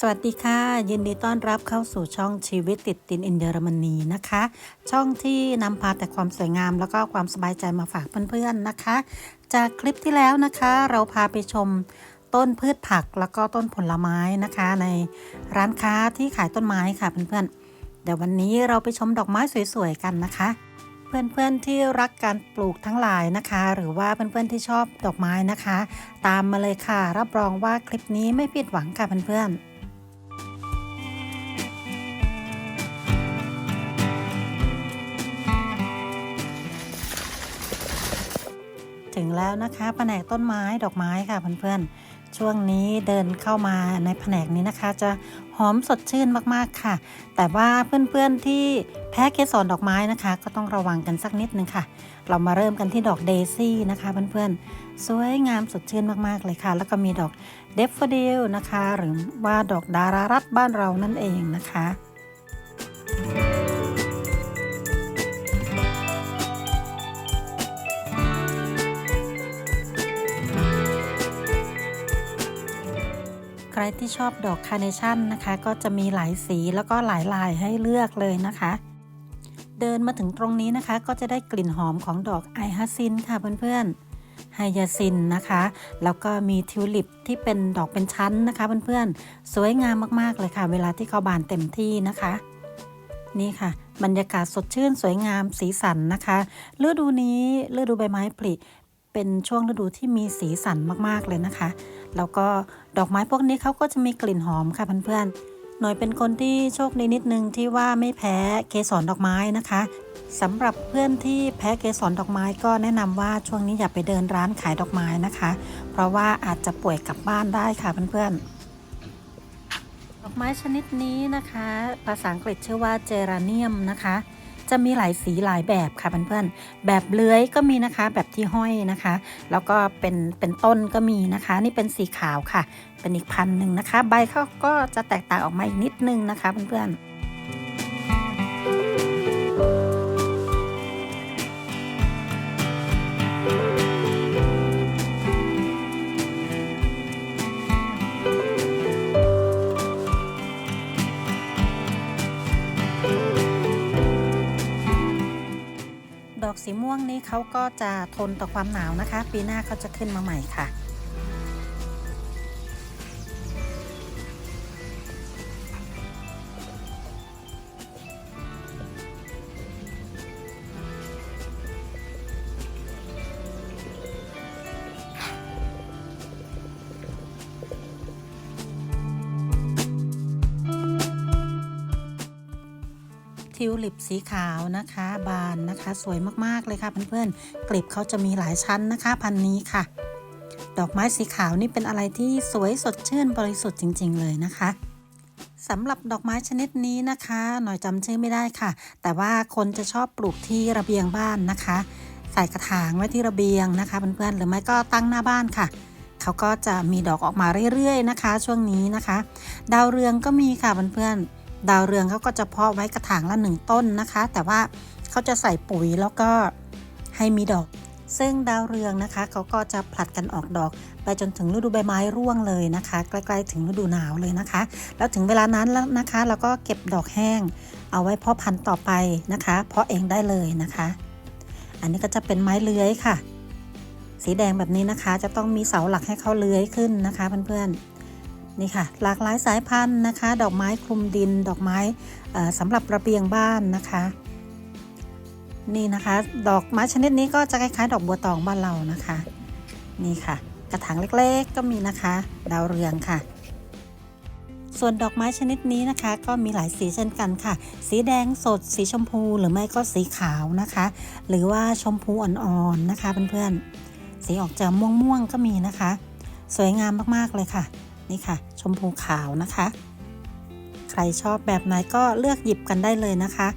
สวัสดีค่ะ ยินดีต้อนรับเข้าสู่ช่องชีวิตติดตินอินเยอรมนีนะคะ ช่องที่นำพาแต่ความสวยงามแล้วก็ความสบายใจมาฝากเพื่อนๆนะคะ จากคลิปที่แล้วนะคะ เราพาไปชมต้นพืชผักแล้วก็ต้นผลไม้นะคะ ในร้านค้าที่ขายต้นไม้ค่ะเพื่อนๆเดี๋ยววันนี้เราไปชมดอกไม้สวยๆกันนะคะ เพื่อนๆที่รักการปลูกทั้งหลายนะคะ หรือว่าเพื่อนๆที่ชอบดอกไม้นะคะ ตามมาเลยค่ะ รับรองว่าคลิปนี้ไม่ผิดหวังค่ะเพื่อนๆ แล้วนะคะแผนกต้นไม้ดอกไม้ค่ะเพื่อนๆ ช่วงนี้เดินเข้ามาในแผนกนี้นะคะ จะหอมสดชื่นมากๆค่ะ แต่ว่าเพื่อนๆที่แพ้เกสรดอกไม้นะคะ ก็ต้องระวังกันสักนิดนึงค่ะ เรามาเริ่มกันที่ดอกเดซี่นะคะเพื่อนๆ สวยงามสดชื่นมากๆเลยค่ะ แล้วก็มีดอกเดฟเฟดิลนะคะ หรือว่าดอกดารารัตบ้านเรานั่นเองนะคะ ใครที่ชอบดอกคาร์เนชั่นนะคะ ก็จะมีหลายสีแล้วก็หลายลายให้เลือกเลยนะคะ เดินมาถึงตรงนี้นะคะ ก็จะได้กลิ่นหอมของดอกไอฮาซินค่ะเพื่อนๆไฮยาซินนะคะ แล้วก็มีทิวลิปที่เป็นดอกเป็นชั้นนะคะเพื่อนๆสวยงามมากๆเลยค่ะ เวลาที่เขาบานเต็มที่นะคะนี่ค่ะบรรยากาศสดชื่นสวยงามสีสันนะคะฤดูนี้ฤดูใบไม้ผลิ เป็นช่วงฤดูที่มีสีสันมากๆเลยนะคะ แล้วก็ดอกไม้พวกนี้เขาก็จะมีกลิ่นหอมค่ะเพื่อนๆ หน่อยเป็นคนที่โชคดีนิดนึงที่ว่าไม่แพ้เกสรดอกไม้นะคะสำหรับเพื่อนที่แพ้เกสรดอกไม้ก็แนะนำว่าช่วงนี้อย่าไปเดินร้านขายดอกไม้นะคะ เพราะว่าอาจจะป่วยกลับบ้านได้ค่ะเพื่อนๆดอกไม้ชนิดนี้นะคะ ภาษาอังกฤษชื่อว่าเจราเนียมนะคะ จะมีหลายสีหลายแบบค่ะเพื่อนๆ แบบเลื้อยก็มีนะคะ แบบที่ห้อยนะคะ แล้วก็เป็นเป็นต้นก็มีนะคะ นี่เป็นสีขาวค่ะ เป็นอีกพันหนึ่งนะคะ ใบเขาก็จะแตกต่างออกมาอีกนิดนึงนะคะเพื่อนๆ สีม่วงนี้เขาก็จะทนต่อความหนาวนะคะ ปีหน้าเขาจะขึ้นมาใหม่ค่ะ ทิวลิปสีขาวนะคะ บานนะคะ สวยมากๆเลยค่ะเพื่อนๆกลีบเขาจะมีหลายชั้นนะคะ พันนี้ค่ะ ดอกไม้สีขาวนี่เป็นอะไรที่สวยสดชื่นบริสุทธิ์จริง ๆ เลยนะคะสำหรับดอกไม้ชนิดนี้นะคะ หน่อยจำชื่อไม่ได้ค่ะ แต่ว่าคนจะชอบปลูกที่ระเบียงบ้านนะคะ ใส่กระถางไว้ที่ระเบียงนะคะเพื่อนๆหรือไม่ก็ตั้งหน้าบ้านค่ะเขาก็จะมีดอกออกมาเรื่อยๆนะคะ ช่วงนี้นะคะ ดาวเรืองก็มีค่ะเพื่อนๆ ดาวเรืองเขาก็จะเพาะไว้กระถางละหนึ่งต้นนะคะ แต่ว่าเขาจะใส่ปุ๋ยแล้วก็ให้มีดอก ซึ่งดาวเรืองนะคะเขาก็จะผลัดกันออกดอก ไปจนถึงฤดูใบไม้ร่วงเลยนะคะ ใกล้ๆถึงฤดูหนาวเลยนะคะ แล้วถึงเวลานั้นแล้วนะคะเราก็เก็บดอกแห้ง เอาไว้เพาะพันธุ์ต่อไปนะคะ เพาะเองได้เลยนะคะ อันนี้ก็จะเป็นไม้เลื้อยค่ะ สีแดงแบบนี้นะคะ จะต้องมีเสาหลักให้เขาเลื้อยขึ้นนะคะเพื่อนๆ นี่ค่ะหลากหลายสายพันธุ์นะคะ ดอกไม้คลุมดิน ดอกไม้สำหรับระเบียงบ้านนะคะ นี่นะคะ ดอกไม้ชนิดนี้ก็จะคล้ายๆ ดอกบัวตองบ้านเรานะคะ นี่ค่ะ กระถางเล็กๆก็มีนะคะ ดาวเรืองค่ะ ส่วนดอกไม้ชนิดนี้นะคะ ก็มีหลายสีเช่นกันค่ะ สีแดงสด สีชมพูหรือไม่ก็สีขาวนะคะ หรือว่าชมพูอ่อนๆนะคะเพื่อนๆสีออกจะม่วงๆก็มีนะคะ สวยงามมากๆเลยค่ะ นี่ค่ะ ชมพูขาวนะคะ ใครชอบแบบไหนก็เลือกหยิบกันได้เลยนะคะ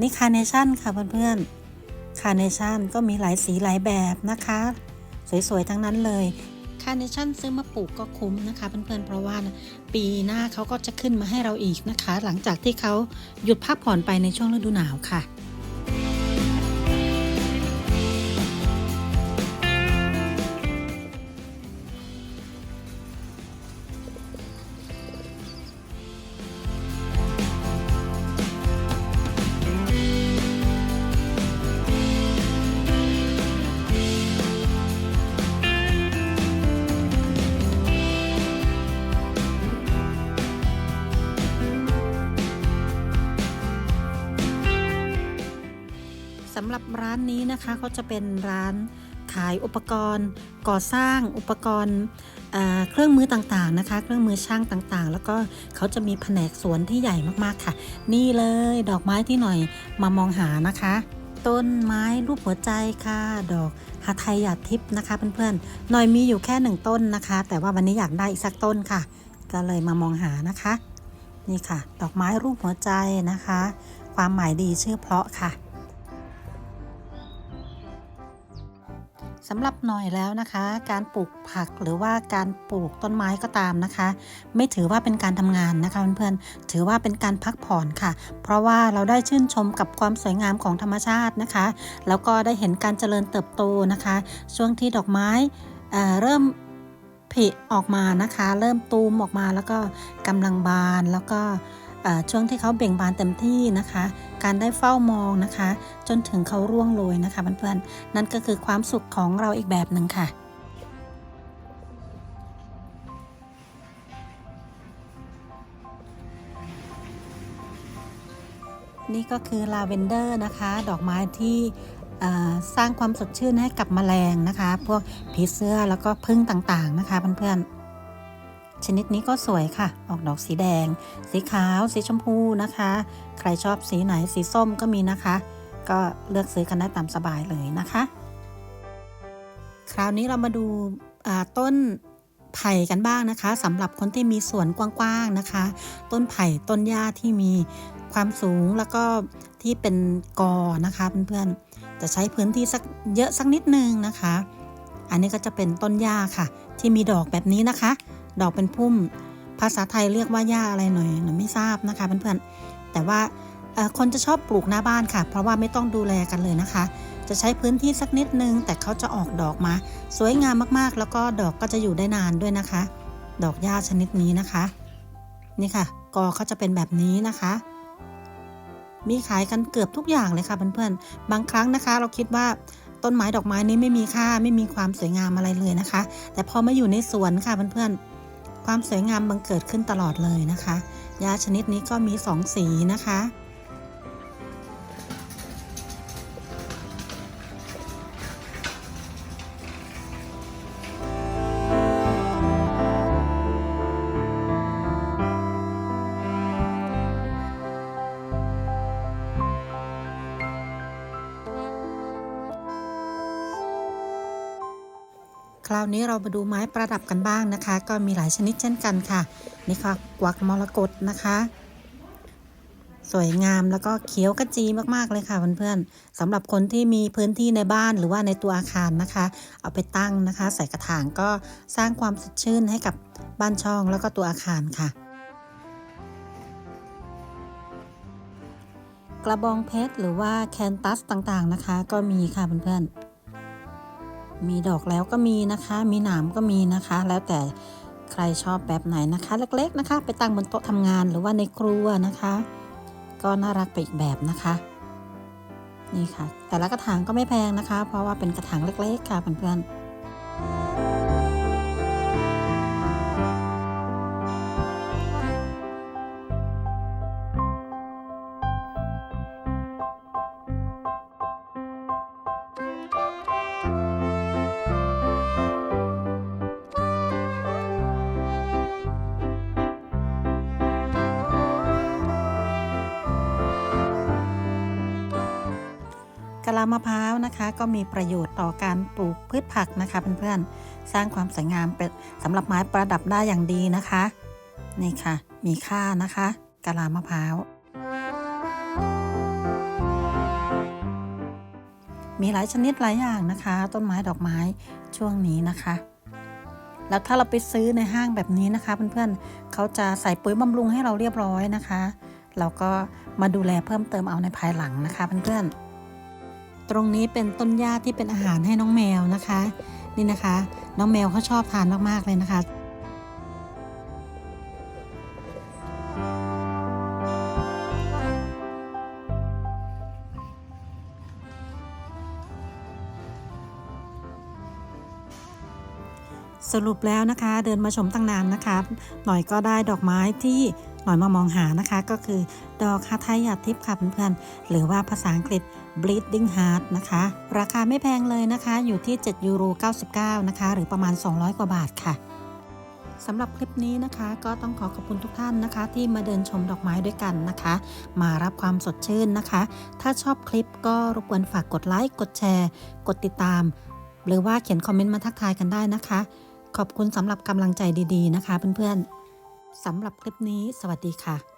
นี่คาร์เนชั่นค่ะเพื่อนๆคาร์เนชั่นก็มีหลายสีหลายแบบนะคะ สวยๆ ทั้งนั้นเลยคาร์เนชั่นซื้อมาปลูกก็คุ้มนะคะเพื่อนๆเพราะว่าปีหน้าเขาก็จะขึ้นมาให้เราอีกนะคะ หลังจากที่เขาหยุดพักผ่อนไปในช่วงฤดูหนาวค่ะำหรับร้านนี้นะคะเขาจะเป็นร้านขายอุปกรณ์ ก่อสร้างอุปกรณ์เเครื่องมือต่างๆนะคะ เครื่องมือช่างต่างๆ แล้วก็เขาจะมีแผนกสวนที่ใหญ่มากๆค่ะ นี่เลยดอกไม้ที่หน่อยมามองหานะคะ ต้นไม้รูปหัวใจค่ะ ดอกฮาไทยหยาดทิพย์นะคะเพื่อนๆหน่อยมีอยู่แค่หนึ่งต้นนะคะ แต่ว่าวันนี้อยากได้อีกสักต้นค่ะ ก็เลยมามองหานะคะ นี่ค่ะ ดอกไม้รูปหัวใจนะคะ ความหมายดีชื่อเพราะค่ะ สำหรับหน่อยแล้วนะคะ การปลูกผักหรือว่าการปลูกต้นไม้ก็ตามนะคะ ไม่ถือว่าเป็นการทำงานนะคะเพื่อนๆถือว่าเป็นการพักผ่อนค่ะ เพราะว่าเราได้ชื่นชมกับความสวยงามของธรรมชาตินะคะ แล้วก็ได้เห็นการเจริญเติบโตนะคะ ช่วงที่ดอกไม้เเริ่มผลิออกมานะคะ เริ่มตูมออกมาแล้วก็กำลังบานแล้วก็ ช่วงที่เขาเบ่งบานเต็มที่นะคะ การได้เฝ้ามองนะคะ จนถึงเขาร่วงโรยนะคะเพื่อนๆนั่นก็คือความสุขของเราอีกแบบหนึ่งค่ะนี่ก็คือลาเวนเดอร์นะคะ ดอกไม้ที่สร้างความสดชื่นให้กับแมลงนะคะ พวกผีเสื้อแล้วก็พึ่งต่างๆนะคะเพื่อนๆ ชนิดนี้ก็สวยค่ะ ออกดอกสีแดง สีขาว สีชมพูนะคะ ใครชอบสีไหนสีส้มก็มีนะคะ ก็เลือกซื้อกันได้ตามสบายเลยนะคะ คราวนี้เรามาดูต้นไผ่กันบ้างนะคะสำหรับคนที่มีสวนกว้างๆนะคะ ต้นไผ่ต้นหญ้าที่มีความสูงแล้วก็ที่เป็นกอนะคะเพื่อนๆจะใช้พื้นที่สักเยอะสักนิดนึงนะคะ อันนี้ก็จะเป็นต้นหญ้าค่ะ ที่มีดอกแบบนี้นะคะ ดอกเป็นพุ่ม ภาษาไทยเรียกว่าหญ้าอะไรหน่อยหนูไม่ทราบนะคะเพื่อนๆ แต่ว่าคนจะชอบปลูกหน้าบ้านค่ะ เพราะว่าไม่ต้องดูแลกันเลยนะคะ จะใช้พื้นที่สักนิดนึง แต่เขาจะออกดอกมา สวยงามมากๆ แล้วก็ดอกก็จะอยู่ได้นานด้วยนะคะ ดอกหญ้าชนิดนี้นะคะ นี่ค่ะ กอเขาจะเป็นแบบนี้นะคะมีขายกันเกือบทุกอย่างเลยค่ะเพื่อนๆ บางครั้งนะคะ เราคิดว่าต้นไม้ดอกไม้นี้ไม่มีค่าไม่มีความสวยงามอะไรเลยนะคะ แต่พอมาอยู่ในสวนค่ะเพื่อนๆ ความสวยงามบังเกิดขึ้นตลอดเลยนะคะ ยาชนิดนี้ก็มีสองสีนะคะ คราวนี้เรามาดูไม้ประดับกันบ้างนะคะ ก็มีหลายชนิดเช่นกันค่ะ นี่ค่ะกวักมรกตนะคะ สวยงามแล้วก็เขียวกระจีมากๆเลยค่ะเพื่อนๆสำหรับคนที่มีพื้นที่ในบ้านหรือว่าในตัวอาคารนะคะ เอาไปตั้งนะคะ ใส่กระถางก็สร้างความสดชื่นให้กับบ้านช่องแล้วก็ตัวอาคารค่ะ กระบองเพชรหรือว่าแคนตัสต่างๆนะคะ ก็มีค่ะเพื่อนๆ มีดอกแล้วก็มีนะคะ มีหนามก็มีนะคะ แล้วแต่ใครชอบแบบไหนนะคะ เล็กๆนะคะ ไปตั้งบนโต๊ะทำงานหรือว่าในครัวนะคะ ก็น่ารักไปอีกแบบนะคะนี่ค่ะ แต่ละกระถางก็ไม่แพงนะคะ เพราะว่าเป็นกระถางเล็กๆค่ะเพื่อนๆ ลามะพร้าวนะคะ ก็มีประโยชน์ต่อการปลูกพืชผักนะคะเพื่อนๆสร้างความสวยงามเป็นสำหรับไม้ประดับได้อย่างดีนะคะนี่ค่ะ มีค่านะคะกะลามะพร้าวมีหลายชนิดหลายอย่างนะคะ ต้นไม้ดอกไม้ช่วงนี้นะคะ แล้วถ้าเราไปซื้อในห้างแบบนี้นะคะเพื่อนๆเขาจะใส่ปุ๋ยบำรุงให้เราเรียบร้อยนะคะ เราก็มาดูแลเพิ่มเติมเอาในภายหลังนะคะเพื่อนๆ ตรงนี้เป็นต้นหญ้าที่เป็นอาหารให้น้องแมวนะคะ นี่นะคะ น้องแมวเขาชอบทานมากๆเลยนะคะ สรุปแล้วนะคะ เดินมาชมตั้งนานนะคะ หน่อยก็ได้ดอกไม้ที่หน่อยมามองหานะคะ ก็คือดอกคาไทยาทิพย์ค่ะเพื่อนๆหรือว่าภาษาอังกฤษ bleeding heart นะคะ ราคาไม่แพงเลยนะคะ อยู่ที่7ยูโร99 นะคะ หรือประมาณ 200 กว่าบาทค่ะสำหรับคลิปนี้นะคะ ก็ต้องขอขอบคุณทุกท่านนะคะ ที่มาเดินชมดอกไม้ด้วยกันนะคะ มารับความสดชื่นนะคะ ถ้าชอบคลิปก็รบกวนฝากกดไลค์กดแชร์ กดติดตาม หรือว่าเขียนคอมเมนต์มาทักทายกันได้นะคะ ขอบคุณสำหรับกำลังใจดีๆนะคะเพื่อนๆสำหรับคลิปนี้สวัสดีค่ะ